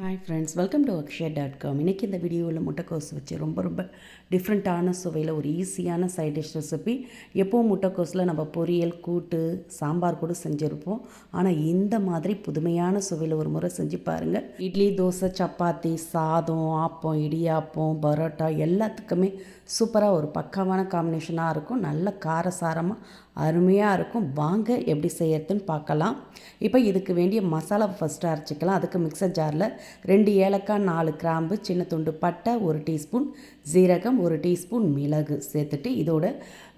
Hi friends welcome to Akshaya dot com இன்றைக்கி இந்த வீடியோவில் முட்டைக்கோஸ் வச்சு ரொம்ப ரொம்ப டிஃப்ரெண்ட்டான சுவையில் ஒரு ஈஸியான சைட் டிஷ் ரெசிபி எப்போவும் முட்டைக்கோஸில் நம்ம பொரியல் கூட்டு சாம்பார் கூட செஞ்சுருப்போம். ஆனால் இந்த மாதிரி புதுமையான சுவையில் ஒரு முறை செஞ்சு பாருங்கள் இட்லி தோசை சப்பாத்தி சாதம் ஆப்பம் இடியாப்பம் பரோட்டா எல்லாத்துக்குமே சூப்பராக ஒரு பக்காவான காம்பினேஷனாக இருக்கும். நல்ல காரசாரமாக அருமையாக இருக்கும். வாங்க எப்படி செய்யறதுன்னு பார்க்கலாம். இப்போ இதுக்கு வேண்டிய மசாலா ஃபஸ்ட்டு அரைச்சிக்கலாம். அதுக்கு மிக்சர் ஜாரில் ரெண்டு ஏலக்காய் நாலு கிராம்பு சின்ன துண்டு பட்டை ஒரு டீஸ்பூன் ஜீரகம் ஒரு டீஸ்பூன் மிளகு சேர்த்துட்டு இதோட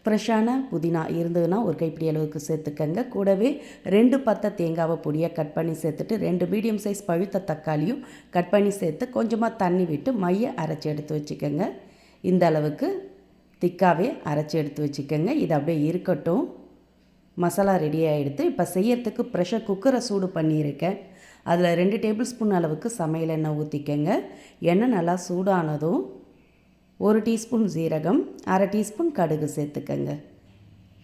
ஃப்ரெஷ்ஷான புதினா இருந்ததுன்னா ஒரு கைப்பிடி அளவுக்கு சேர்த்துக்கங்க. கூடவே ரெண்டு பத்தை தேங்காவை பொடியாக கட் பண்ணி சேர்த்துட்டு ரெண்டு மீடியம் சைஸ் பழுத்த தக்காளியும் கட் பண்ணி சேர்த்து கொஞ்சமாக தண்ணி விட்டு மைய அரைச்சி எடுத்து வச்சுக்கோங்க. இந்த அளவுக்கு திக்காகவே அரைச்சி எடுத்து வச்சுக்கோங்க. இது அப்படியே இருக்கட்டும். மசாலா ரெடி ஆகிடுது இப்போ செய்யறதுக்கு ப்ரெஷர் குக்கரை சூடு பண்ணியிருக்கேன். அதில் ரெண்டு டேபிள் ஸ்பூன் அளவுக்கு சமையல் எண்ணெய் ஊற்றிக்கங்க. எண்ணெய் நல்லா சூடானதும் ஒரு டீஸ்பூன் ஜீரகம் அரை டீஸ்பூன் கடுகு சேர்த்துக்கங்க.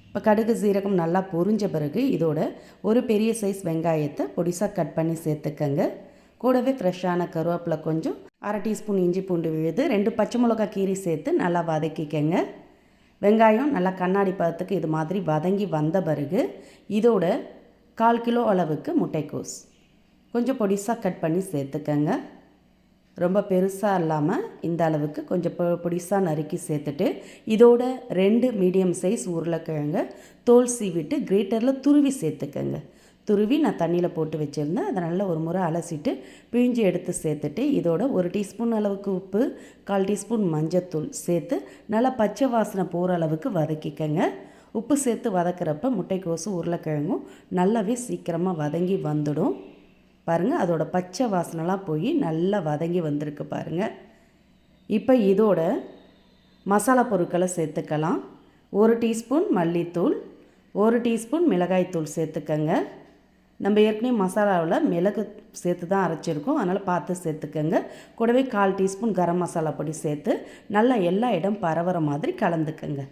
இப்போ கடுகு ஜீரகம் நல்லா பொரிஞ்ச பிறகு இதோட ஒரு பெரிய சைஸ் வெங்காயத்தை பொடிசாக கட் பண்ணி சேர்த்துக்கங்க. கூடவே ஃப்ரெஷ்ஷான கருவேப்பிலை கொஞ்சம் அரை டீஸ்பூன் இஞ்சி பூண்டு விழுது ரெண்டு பச்சை மிளகா கீரி சேர்த்து நல்லா வதக்கிக்கங்க. வெங்காயம் நல்லா கண்ணாடி பதத்துக்கு இது மாதிரி வதங்கி வந்த பிறகு இதோட கால் கிலோ அளவுக்கு முட்டைக்கோஸ். கொஞ்சம் பொடிசாக கட் பண்ணி சேர்த்துக்கங்க. ரொம்ப பெருசாக இல்லாமல் இந்த அளவுக்கு கொஞ்சம் பொ பொடிசாக நறுக்கி சேர்த்துட்டு இதோட ரெண்டு மீடியம் சைஸ் உருளைக்கிழங்க தோல் சீவிட்டு கிரேட்டரில் துருவி சேர்த்துக்கங்க. துருவி நான் தண்ணியில் போட்டு வச்சுருந்தேன். அதை நல்லா ஒரு முறை அலசிட்டு பிழிஞ்சு எடுத்து சேர்த்துட்டு இதோட ஒரு டீஸ்பூன் அளவுக்கு உப்பு கால் டீஸ்பூன் மஞ்சத்தூள் சேர்த்து நல்லா பச்சை வாசனை போகிற அளவுக்கு வதக்கிக்கங்க. உப்பு சேர்த்து வதக்கிறப்ப முட்டைக்கோசு உருளைக்கிழங்கும் நல்லாவே சீக்கிரமாக வதங்கி வந்துடும். பாருங்கள் அதோட பச்சை வாசனைலாம் போய் நல்லா வதங்கி வந்திருக்கு பாருங்கள் இப்போ இதோட மசாலா பொருட்களை சேர்த்துக்கலாம். ஒரு டீஸ்பூன் மல்லித்தூள் ஒரு டீஸ்பூன் மிளகாய்த்தூள் சேர்த்துக்கங்க. நம்ம ஏற்கனவே மசாலாவில் மிளகு சேர்த்து தான் அரைச்சிருக்கோம். அதனால் பார்த்து சேர்த்துக்கங்க. கூடவே கால் டீஸ்பூன் கரம் மசாலா பொடி சேர்த்து நல்லா எல்லா இடம் பரவுற மாதிரி கலந்துக்கங்க.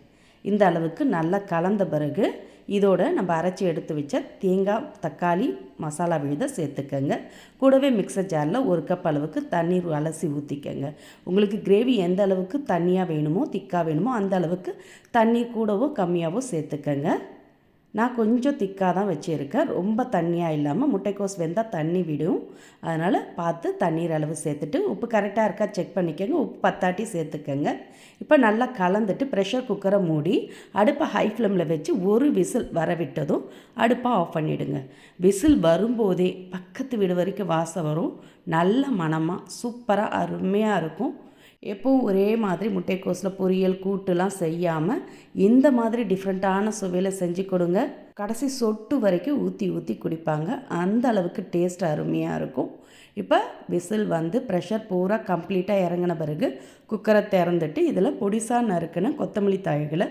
இந்த அளவுக்கு நல்லா கலந்த பிறகு இதோட நம்ம அரைச்சி எடுத்து வச்ச தேங்காய் தக்காளி மசாலா விழுத சேர்த்துக்கங்க. கூடவே மிக்சர் ஜாரில் ஒரு கப் அளவுக்கு தண்ணீர் அலசி ஊற்றிக்கங்க உங்களுக்கு கிரேவி எந்த அளவுக்கு தண்ணியாக வேணுமோ திக்காக வேணுமோ அந்த அளவுக்கு தண்ணி கூடவோ கம்மியாகவோ சேர்த்துக்கங்க. நான் கொஞ்சம் திக்காக தான் வச்சுருக்கேன். ரொம்ப தண்ணியாக இல்லாமல் முட்டைக்கோஸ் வெந்தால் தண்ணி விடும். அதனால் பார்த்து தண்ணீர் அளவு சேர்த்துட்டு உப்பு கரெக்டாக இருக்கா செக் பண்ணிக்கோங்க. உப்பு பத்தாட்டி சேர்த்துக்கோங்க. இப்போ நல்லா கலந்துட்டு ப்ரெஷர் குக்கரை மூடி அடுப்பை ஹை ஃப்ளேமில் வச்சு ஒரு விசில் வர விட்டதும் அடுப்பை ஆஃப் பண்ணிவிடுங்க விசில் வரும்போதே பக்கத்து வீடு வரைக்கும் வாசம் வரும். நல்ல மனமாக சூப்பராக அருமையாக இருக்கும். எப்பவும் ஒரே மாதிரி முட்டைக்கோஸில் பொரியல் கூட்டுலாம் செய்யாமல் இந்த மாதிரி டிஃப்ரெண்ட்டான சுவையில் செஞ்சு கொடுங்க. கடைசி சொட்டு வரைக்கும் ஊற்றி ஊற்றி குடிப்பாங்க. அந்த அளவுக்கு டேஸ்ட் அருமையாக இருக்கும். இப்போ விசில் வந்து ப்ரெஷர் பூரா கம்ப்ளீட்டாக இறங்கின பிறகு குக்கரை திறந்துட்டு இதில் பொடிசாக நறுக்குன கொத்தமல்லி தாய்களை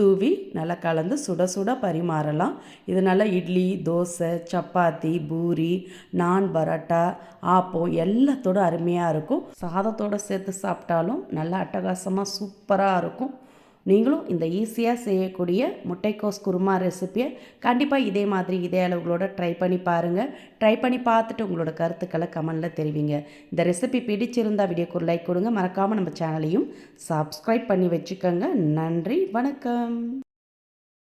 தூவி நல்லா கலந்து சுட சுட பரிமாறலாம். இது நல்லா இட்லி தோசை சப்பாத்தி பூரி நான் பரோட்டா ஆப்பம் எல்லாத்தோட அருமையாக இருக்கும். சாதத்தோடு சேர்த்து சாப்பிட்டாலும் நல்லா அட்டகாசமாக சூப்பராக இருக்கும். நீங்களும் இந்த ஈஸியாக செய்யக்கூடிய முட்டைக்கோஸ் குருமா ரெசிப்பியை கண்டிப்பாக இதே மாதிரி இதே அளவுகளோட ட்ரை பண்ணி பாருங்கள் ட்ரை பண்ணி பார்த்துட்டு உங்களோட கருத்துக்களை கமெண்டில் தெரிவிங்க. இந்த ரெசிபி பிடிச்சிருந்தால் வீடியோக்கு ஒரு லைக் கொடுங்க. மறக்காமல் நம்ம சேனலையும் சப்ஸ்கிரைப் பண்ணி வச்சுக்கோங்க. நன்றி வணக்கம்.